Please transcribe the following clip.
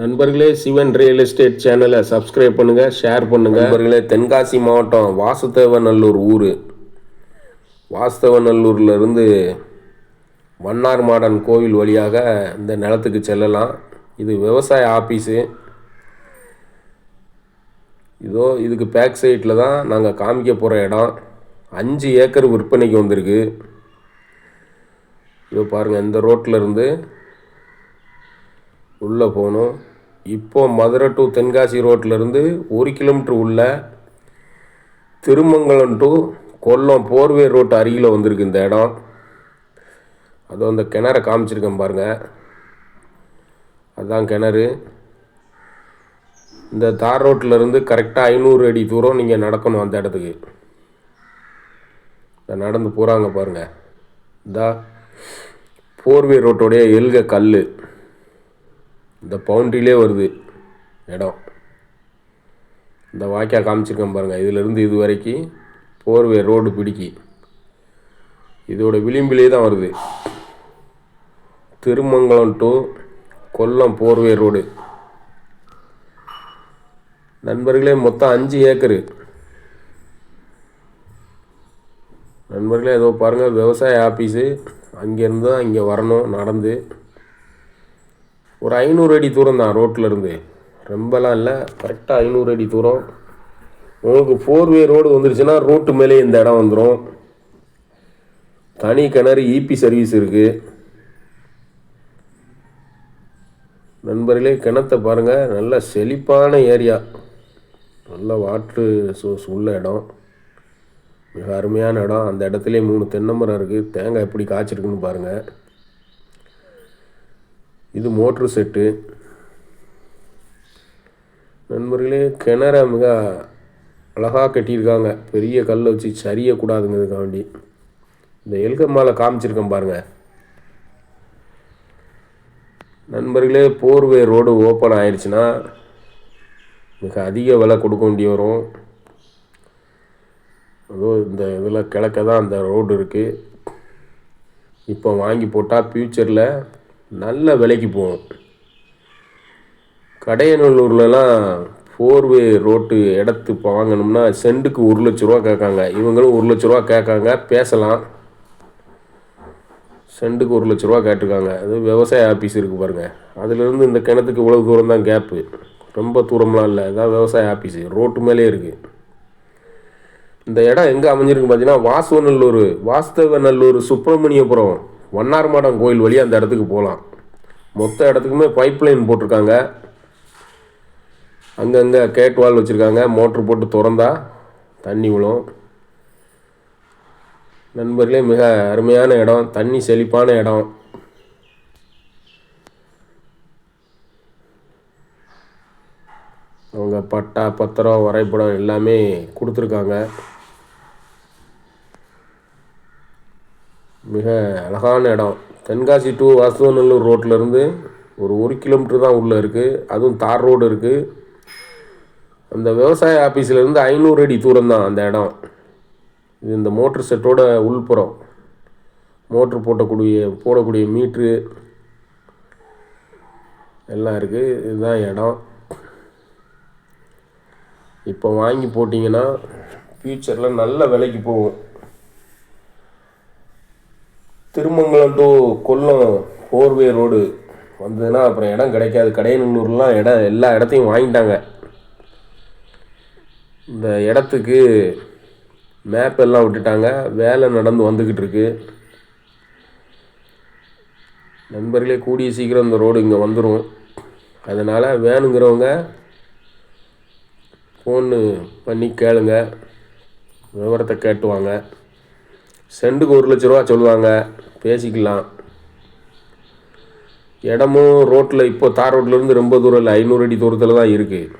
நண்பர்களே Sivan real estate சேனலை subscribe பண்ணுங்கள் ஷேர் பண்ணுங்கள் நண்பர்களே தென்காசி மாவட்டம் வாசுதேவநல்லூர் ஊர். வாசுதேவநல்லூர்ல இருந்து வண்ணார் மாடன் கோவில் வழியாக இந்த நிலத்துக்கு செல்லலாம். இது விவசாய ஆஃபீஸு இதோ இதுக்கு பேக் சைட்டில் தான் நாங்கள் காமிக்க போகிற இடம். அஞ்சு ஏக்கர் விற்பனைக்கு வந்திருக்கு. இதோ பாருங்கள் இந்த ரோட்டில் இருந்து உள்ளே போகணும் இப்போது மதுரை டு தென்காசி ரோட்டிலேருந்து ஒரு கிலோமீட்டர் உள்ள Thirumangalam to Kollam four way road அருகில் வந்திருக்கு இந்த இடம். அது அந்த கிணற காமிச்சிருக்கேன் பாருங்கள் அதுதான் கிணறு. இந்த தார் ரோட்டில் இருந்து கரெக்டாக ஐநூறு அடி தூரம் நீங்கள் நடக்கணும் அந்த இடத்துக்கு. நடந்து போகிறாங்க பாருங்கள் இந்த போர்வே ரோட்டோடைய எல்க கல் இந்த பவுண்ட்ரிலே வருது இடம். இந்த வாய்க்கா காமிச்சிருக்கேன் பாருங்கள் இதிலிருந்து இது வரைக்கும் போர்வே ரோடு பிடிக்கி. இதோட விளிம்பிலே தான் வருது. Thirumangalam to Kollam four way road. நண்பர்களே மொத்தம் அஞ்சு ஏக்கரு. நண்பர்களே ஏதோ பாருங்கள் விவசாய ஆஃபீஸு அங்கேருந்து தான் இங்கே வரணும் நடந்து. ஒரு ஐநூறு அடி தூரம் தான் ரோட்டில் இருந்து. ரொம்பலாம் இல்லை. கரெக்டாக ஐநூறு அடி தூரம். உங்களுக்கு ஃபோர்வே ரோடு வந்துருச்சுன்னா ரோட்டு மேலே இந்த இடம் வந்துடும் தனி கிணறு இபி சர்வீஸ் இருக்குது நண்பர்களே கிணத்தை பாருங்கள் நல்ல செழிப்பான ஏரியா நல்ல வாட்ரு சோர்ஸ் உள்ள இடம். மிக அருமையான இடம். அந்த இடத்துலேயே மூணு தென்னை மரம் இருக்குது தேங்காய் எப்படி காய்ச்சிருக்குன்னு பாருங்கள் இது மோட்ரு செட்டு. நண்பர்களே கிணற மிக அழகாக கட்டியிருக்காங்க. பெரிய கல்லை வச்சு சரியக்கூடாதுங்கிறதுக்காண்டி. இந்த எல்க மாலை காமிச்சிருக்கேன் பாருங்கள் நண்பர்களே போர்வே ரோடு ஓப்பன் ஆயிடுச்சுன்னா மிக அதிக விலை கொடுக்க வேண்டி வரும். அதோ இந்த இதில் கிழக்க தான் அந்த ரோடு இருக்குது இப்போ வாங்கி போட்டால் ஃப்யூச்சரில் நல்ல விலைக்கு போகும் கடையநல்லூர்லலாம் ஃபோர்வே ரோட்டு இடத்து வாங்கணும்னா செண்டுக்கு ஒரு லட்ச ரூபா கேட்காங்க. இவங்களும் ஒரு லட்ச ரூபா கேட்காங்க பேசலாம். செண்டுக்கு ஒரு லட்ச ரூபா கேட்டிருக்காங்க. அது விவசாய ஆஃபீஸ் இருக்குது பாருங்கள் அதுலேருந்து இந்த கிணத்துக்கு இவ்வளோ தூரம் தான் கேப்பு ரொம்ப தூரம்லாம் இல்லை. இதான் விவசாய ஆஃபீஸு ரோட்டு மேலே இருக்குது இந்த இடம் எங்கே அமைஞ்சிருக்கு பார்த்தீங்கன்னா வாசுவநல்லூர் வாஸ்தவநல்லூர் சுப்பிரமணியபுரம். வண்ணார்மாடம் கோயில் வழியாக அந்த இடத்துக்கு போகலாம் மொத்த இடத்துக்குமே பைப் லைன் போட்டிருக்காங்க. அங்கங்கே கேட் வால் வச்சுருக்காங்க. மோட்ரு போட்டு திறந்தா தண்ணி விழும். நண்பர்களே மிக அருமையான இடம். தண்ணி செழிப்பான இடம். அவங்க பட்டா பத்திரம் வரைபடம் எல்லாமே கொடுத்துருக்காங்க. மிக அழகான இடம். தென்காசி டு வாசுவநல்லூர் ரோட்லேருந்து ஒரு ஒரு கிலோமீட்டர் தான் உள்ளே இருக்குது அதுவும் தார் ரோடு இருக்குது அந்த விவசாய ஆஃபீஸ்லேருந்து ஐநூறு அடி தூரம் தான் அந்த இடம். இது இந்த மோட்ரு செட்டோட உள்புறம். மோட்ரு போட்டக்கூடிய போடக்கூடிய மீட்ரு எல்லாம் இருக்குது இதுதான் இடம். இப்போ வாங்கி போட்டிங்கன்னா ஃப்யூச்சரில் நல்ல விலைக்கு போகும். Thirumangalam to Kollam four way road வந்ததுன்னா அப்புறம் இடம் கிடைக்காது. கடையநல்லூர்லாம் இடம் எல்லா இடத்தையும் வாங்கிட்டாங்க. இந்த இடத்துக்கு மேப் எல்லாம் விட்டுட்டாங்க. வேலை நடந்து வந்துக்கிட்டு இருக்கு நண்பர்களே கூடிய சீக்கிரம் இந்த ரோடு இங்கே வந்துடும் அதனால் வேணுங்கிறவங்க ஃபோனு பண்ணி கேளுங்க. விவரத்தை கேட்டுவாங்க செண்டுக்கு ஒரு லட்ச ரூபா சொல்லுவாங்க. பேசிக்கலாம். இடமும் ரோட்டில் இப்போ தார் ரோட்லேருந்து ரொம்ப தூரம் இல்லை ஐநூறு அடி தூரத்தில் தான் இருக்குது